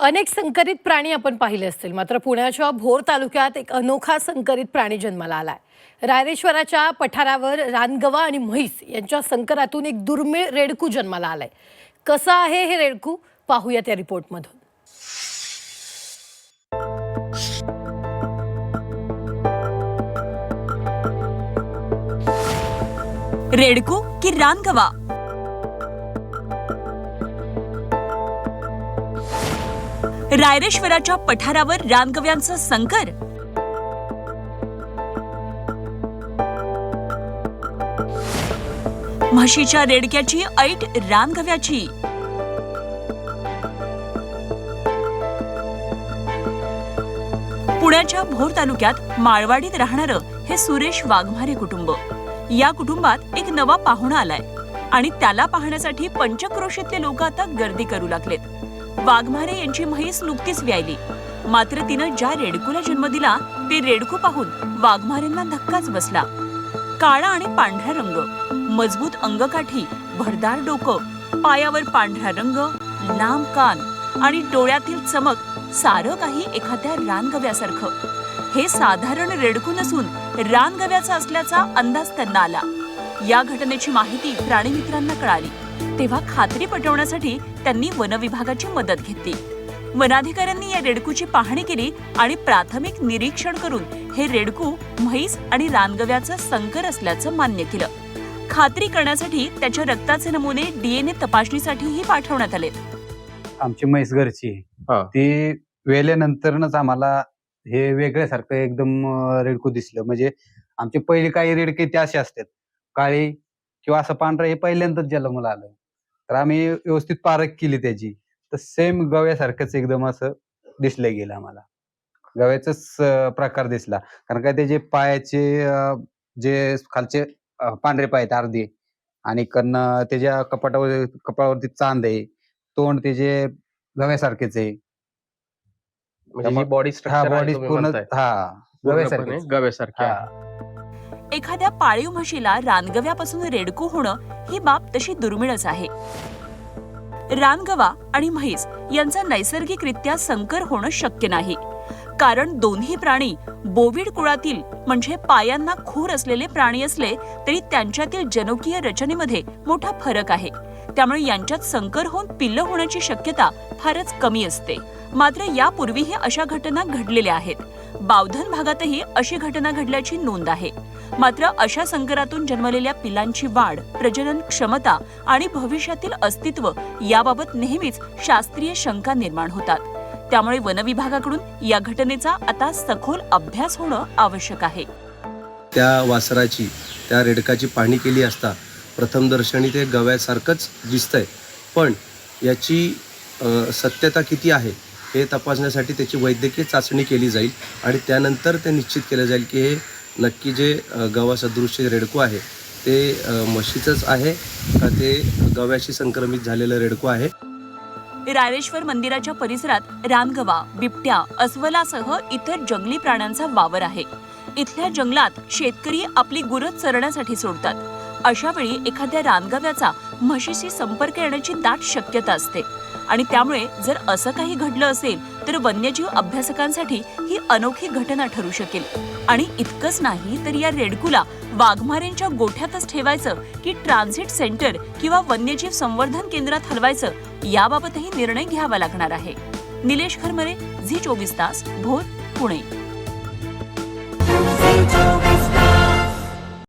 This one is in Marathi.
अनेक संकरित प्राणी आपण पाहिले असतील. मात्र पुण्याच्या भोर तालुक्यात एक अनोखा संकरित प्राणी जन्माला आलाय. रायरेश्वराच्या पठारावर रानगवा आणि म्हैस यांच्या संकरातून एक दुर्मिळ रेडकू जन्माला आलाय. कसं आहे हे रेडकू? पाहूया त्या रिपोर्टमधून. रेडकू की रानगवा? रायरेश्वराच्या पठारावर रानगव्यांचं संकर. म्हशीच्या रेडक्याची ऐट रानगव्याची. पुण्याच्या भोर तालुक्यात माळवाडीत राहणारं हे सुरेश वाघमारे कुटुंब. या कुटुंबात एक नवा पाहुणा आलाय आणि त्याला पाहण्यासाठी पंचक्रोशीतले लोक आता गर्दी करू लागलेत. वाघमारे यांची म्हैस नुकतीच व्यायली. मात्र तिनं ज्या रेडकूला जन्म दिला ते रेडकू पाहून वाघमारेंना धक्काच बसला. काळा आणि पांढरा रंग मजबूत अंगकाठी भरदार डोकं पायावर पांढरा रंग लांब कान आणि डोळ्यातील चमक सारं काही एखाद्या रानगव्यासारखं. हे साधारण रेडकू नसून रानगव्याचा असल्याचा अंदाज त्यांना आला. या घटनेची माहिती प्राणीमित्रांना कळाली. तेव्हा खात्री पटवण्यासाठी त्यांनी वनविभागाची मदत घेतली. वनाधिकाऱ्यांनी या रेडकूची पाहणी केली आणि प्राथमिक निरीक्षण करून हे रेडकू म्हैस आणि रानगव्याचं संकर असल्याचं मान्य केलं. खात्री करण्यासाठी त्याच्या रक्ताचे नमुने डीएनए तपासणीसाठीही पाठवण्यात आले. आमची म्हैस घरची. हा. ती वेल्यानंतरच आम्हाला हे वेगळ्यासारखं एकदम रेडकू दिसलं. म्हणजे आमचे पहिले काही रेडके ते असे असतात. काळी किंवा असं पांढरं हे पहिल्यांदाच जन्माला आलं. तर आम्ही व्यवस्थित पारख केली त्याची. तर सेम गव्यासारखंच एकदम असं दिसलं गेलं आम्हाला. गव्याचाच प्रकार दिसला. कारण का त्याचे पायाचे जे खालचे पांढरे पाय आहेत अर्धे आणि कन्न त्याच्या कपाटावर कपाळावरती चांद आहे. तोंड त्याचे गव्यासारखेच आहे. म्हणजे बॉडी हा स्ट्रक्चर बॉडी पूर्ण हा गव्यासारखे हा. एखाद्या पाळीव म्हशीला रानगव्यापासून रेडकू होणं ही बाब तशी दुर्मिळच आहे. रानगवा आणि म्हैस यांचा नैसर्गिकरित्या संकर होणं शक्य नाही. कारण दोन्ही प्राणी बोविड कुळातील म्हणजे पायांना खूर असलेले प्राणी असले तरी त्यांच्यातील जनुकीय रचनेमध्ये मोठा फरक आहे. त्यामुळे यांच्यात संकर होऊन पिल्ल होण्याची शक्यता फारच कमी असते. मात्र यापूर्वीही अशा घटना घडलेल्या आहेत. बावधन भागातही अशी घटना घडल्याची नोंद आहे. मात्र अशा संकरातून जन्मलेल्या पिलांची वाढ प्रजनन क्षमता आणि भविष्यातील अस्तित्व याबाबत नेहमीच शास्त्रीय शंका निर्माण होतात. त्यामुळे वनविभागाकडून या घटनेचा आता सखोल अभ्यास होणं आवश्यक आहे. त्या वासराची त्या रेडकाची पाहणी केली असता प्रथमदर्शनी ते गव्यासारखंच दिसतंय. पण याची सत्यता किती आहे? हे तपासण्यासाठी त्याची वैद्यकीय चाचणी केली जाईल आणि त्यानंतर ते निश्चित केलं जाईल की हे नक्की जे गव्हासदृश्य रेडको रेडकू आहे ते म्हशीचंच आहे का ते गव्याशी संक्रमित झालेलं रेडकू आहे? रायरेश्वर मंदिराच्या परिसरात रानगवा बिबट्या अस्वलासह इतर जंगली प्राण्यांचा वावर आहे. इथल्या जंगलात शेतकरी आपली गुरं चरण्यासाठी सोडतात. अशा वेळी एखाद्या रानगव्याचा म्हशीशी संपर्क येण्याची दाट शक्यता असते. आणि त्यामुळे जर असं काही घडलं असेल तर वन्यजीव अभ्यासकांसाठी ही अनोखी घटना ठरू शकेल. आणि इतकंच नाही तर या रेडकूला वाघमारेंच्या गोठ्यातच ठेवायचं की ट्रान्झिट सेंटर किंवा वन्यजीव संवर्धन केंद्रात हलवायचं याबाबतही निर्णय घ्यावा लागणार आहे. निलेश खरमरे झी चोवीस तास भोर पुणे.